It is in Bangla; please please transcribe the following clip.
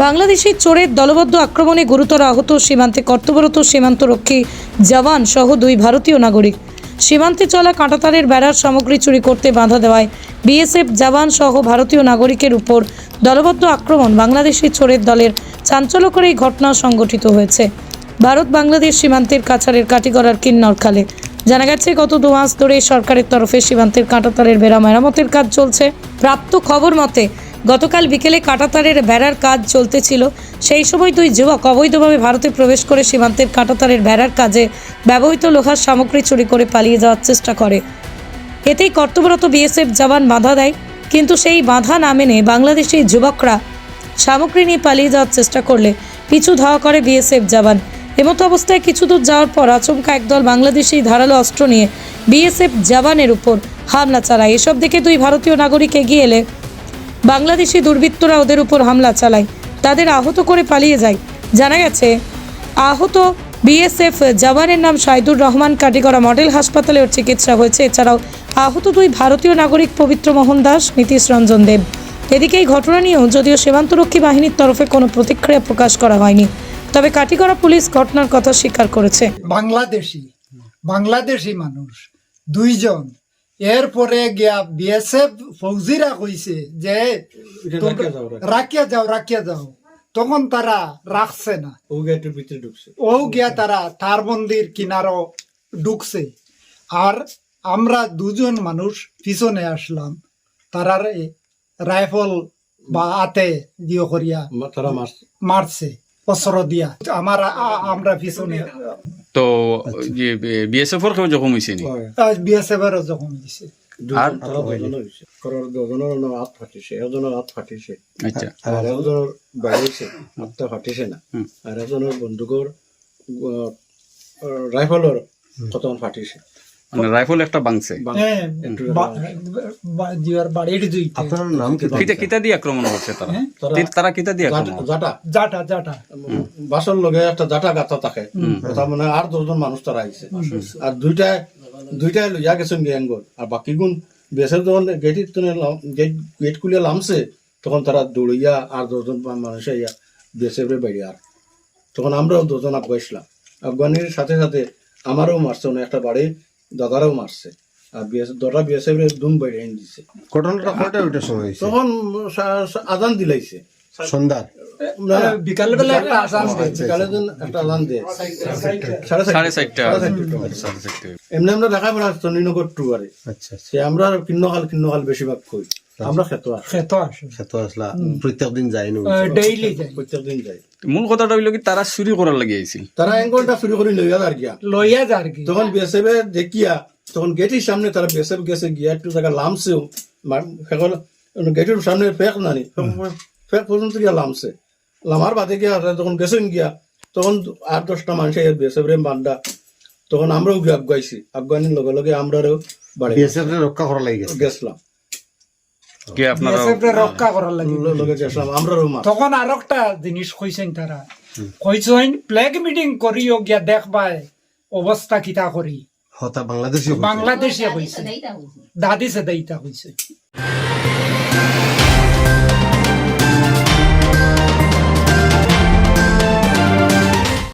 বাংলাদেশের চোরের দলবদ্ধ আক্রমণে গুরুতর আহত সীমান্তে কর্তব্যরত সীমান্তরক্ষী জওয়ান সহ দুই ভারতীয় নাগরিক। সীমান্তে চলা কাঁটাতারের বেড়ার সামগ্রী চুরি করতে বাধা দেওয়ায় বিএসএফ জওয়ান সহ ভারতীয় নাগরিকের উপর দলবদ্ধ আক্রমণ বাংলাদেশি চোরের দলের চাঞ্চল্যকর এই ঘটনা সংঘটিত হয়েছে। ভারত বাংলাদেশ সীমান্তের কাছাড়ের কাটিগড়ার কিন্নরখালে জানা গেছে, গত দু মাস ধরে সরকারের তরফে সীমান্তের কাঁটাতারের বেড়া মেরামতের কাজ চলছে। প্রাপ্ত খবর মতে গতকাল বিকেলে কাঁটাতারের বেড়ার কাজ চলতেছিল। সেই সময় দুই যুবক অবৈধভাবে ভারতে প্রবেশ করে সীমান্তের কাঁটাতারের বেড়ার কাজে ব্যবহৃত লোহার সামগ্রী চুরি করে পালিয়ে যাওয়ার চেষ্টা করে। এতেই কর্তব্যরত বিএসএফ জওয়ান বাধা দেয়, কিন্তু সেই বাধা না মেনে বাংলাদেশি যুবকরা সামগ্রী নিয়ে পালিয়ে যাওয়ার চেষ্টা করলে পিছু ধাওয়া করে বিএসএফ জওয়ান। এমতো অবস্থায় কিছু দূর যাওয়ার পর আচমকা একদল বাংলাদেশি ধারালো অস্ত্র নিয়ে বিএসএফ জওয়ানের উপর হামলা চালায়। এসব দেখে দুই ভারতীয় নাগরিক এগিয়ে এলে বাংলাদেশি দুর্বৃত্তরা ওদের উপর হামলা চালায়। তাদের আহত করে পালিয়ে যায়। জানা গেছে, আহত বিএসএফ জওয়ানের নাম সাইদুর রহমান কাটিগড়া মডেল হাসপাতালে ওর চিকিৎসা হয়েছে। এছাড়াও আহত দুই ভারতীয় নাগরিক পবিত্র মোহন দাস, নীতিশ রঞ্জন দেব। এদিকে এই ঘটনা নিয়েও যদিও সীমান্তরক্ষী বাহিনীর তরফে কোনো প্রতিক্রিয়া প্রকাশ করা হয়নি, তবে কাটিগড়া পুলিশ ঘটনার কথা স্বীকার করেছে। বাংলাদেশি বাংলাদেশি মানুষ, দুইজন এরপরে গিয়া বিএসএফ ফৌজিরা কইছে যে রাখিয়া যাও রাখিয়া যাও। তখন তারা রাখছে না। ও গিয়া তারা তার মন্দির কিনারও ঢুকছে। আর আমরা দুজন মানুষ পিছনে আসলাম। তারার রাইফল বা আতে দিও করিয়া মারছে। মারছে অস্ত্র দিয়া। আমার আমরা পিছনে তো যে বিএসএফ এর কেউ জখম হয়েছে নি? বিএসএফ এর জখম হয়েছে কারণ দুজনের হাত ফাটিছে হাত ফাটিছে। আচ্ছা। আর একজনের বাইরেছে হাতটা ফাটিছে না। হুম। আর একজনের বন্দুকর রাইফলের কতক্ষণ ফাটিছে। মানে রাইফল একটা বাংছে। হ্যাঁ দুইটা আপনার নাম কি? কিতা কিতা দিয়ে আক্রমণ করছে তারা? তারা- কিতা দিয়ে আক্রমণ? জাটা- জাটা জাটা। বাসর লগে একটা জাটা গাতা থাকে। তার মানে আর দশজন মানুষ তারা আইছে। আর দুইটায় লইয়া গেছেন গ্যাঙ্গল আর বাকি গুণ বেসের যখন গেট গেট গেট খুলে লামছে তখন তারা দৌড়িয়া আর দশজন মানুষ আইয়া বেসের বাইরে আর। তখন আমরাও দুজন আফগাইছিলাম আফগানির সাথে সাথে আমারও মারছে অনেক একটা বাড়ি। দাদারাও মারছে। আর বিএসএফ বিএসএফ দুম বাইরে এনে দিছে। ঘটনাটা কয়টা ওইটা সময় হয়েছে তখন আজান দিলাইছে। সন্ধ্যা। বেলা একটা আসাম বিকালে দিন একটা আজান দেয় সাড়ে সাড়ে চারটা চারটা সাড়ে চারটা এমনি আমরা দেখা না চন্ডীনগর টু আরে আচ্ছা আচ্ছা। সে আমরা কিন্নকাল কিন্নকাল বেশিরভাগ কই আমরা ডেইলি যাই প্রত্যেক যাই। মূল কথাটা হইল কি তারা চুরি করার লাগি আইছিল। তারা এঙ্গলটা শুরু করে লইয়া আর গিয়া। লইয়া যার কি তখন বিএসএফ দেখিয়া তখন গেটের সামনে তারা বিএসএফ গেছে গিয়া একটু জায়গা লামছেও ফেকল গেটের সামনে ফেক নানি। ফেক পর্যন্ত গিয়া লামছে। লামার বাদে গিয়া যখন গেছেন গিয়া তখন আট দশটা মানুষ বিএসএফ রে বান্ডা তখন আমরাও গিয়া আফগাইছি আফগানির লগে লগে আমরাও বাড়ি বিএসএফ রক্ষা করা লাগে গেছে। গেছিলাম। কি আপনারা রক্ষা করার লাগে। তখন আর একটা জিনিস কইছেন তারা। কইছেন প্লেগ মিটিং করিও গিয়া দেখবাই অবস্থা কিতা করি। হতা বাংলাদেশি বাংলাদেশে কইছে দাদি সে দেইতা কইছে